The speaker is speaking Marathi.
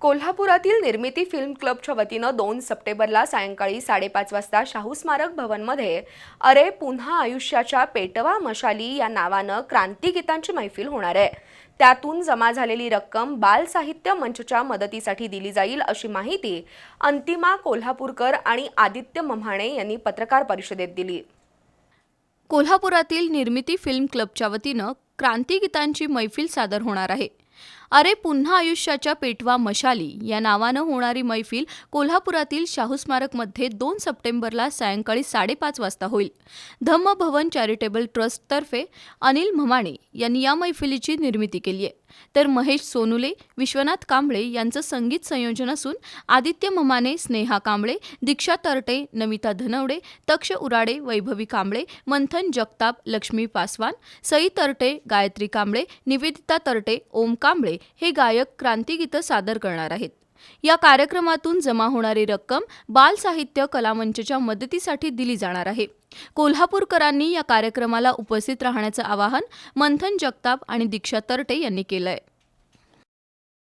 कोल्हापुरातील निर्मिती फिल्म क्लबच्या वतीनं दोन सप्टेंबरला सायंकाळी साडेपाच वाजता शाहू स्मारक भवनमध्ये अरे पुन्हा आयुष्याच्या पेटवा मशाली या नावानं क्रांतिगीतांची मैफिल होणार आहे. त्यातून जमा झालेली रक्कम बाल साहित्य मंचच्या मदतीसाठी दिली जाईल अशी माहिती अंतिमा कोल्हापूरकर आणि आदित्य मम्हाणे यांनी पत्रकार परिषदेत दिली. कोल्हापुरातील निर्मिती फिल्म क्लबच्या वतीनं क्रांतिगीतांची मैफिल सादर होणार आहे. अरे पुन्हा आयुष्याच्या पेटवा मशाली या नावानं होणारी मैफिल कोल्हापुरातील शाहू स्मारकमध्ये दोन सप्टेंबरला सायंकाळी साडेपाच वाजता होईल. धम्म भवन चॅरिटेबल ट्रस्टतर्फे अनिल म्हमाणे यांनी या मैफिलीची निर्मिती केली आहे. तर महेश सोनुले विश्वनाथ कांबळे यांचं संगीत संयोजन असून आदित्य ममाने स्नेहा कांबळे दीक्षा तरटे नमिता धनवडे तक्ष उराडे वैभवी कांबळे मंथन जगताप लक्ष्मी पासवान सई तरटे गायत्री कांबळे निवेदिता तरटे ओम कांबळे हे गायक क्रांतिगीतं सादर करणार आहेत. या कार्यक्रमातून जमा होणारी रक्कम बाल साहित्य कलामंचच्या मदतीसाठी दिली जाणार आहे. कोल्हापूरकरांनी या कार्यक्रमाला उपस्थित राहण्याचं आवाहन मंथन जगताप आणि दीक्षा तरटे यांनी केलं आहे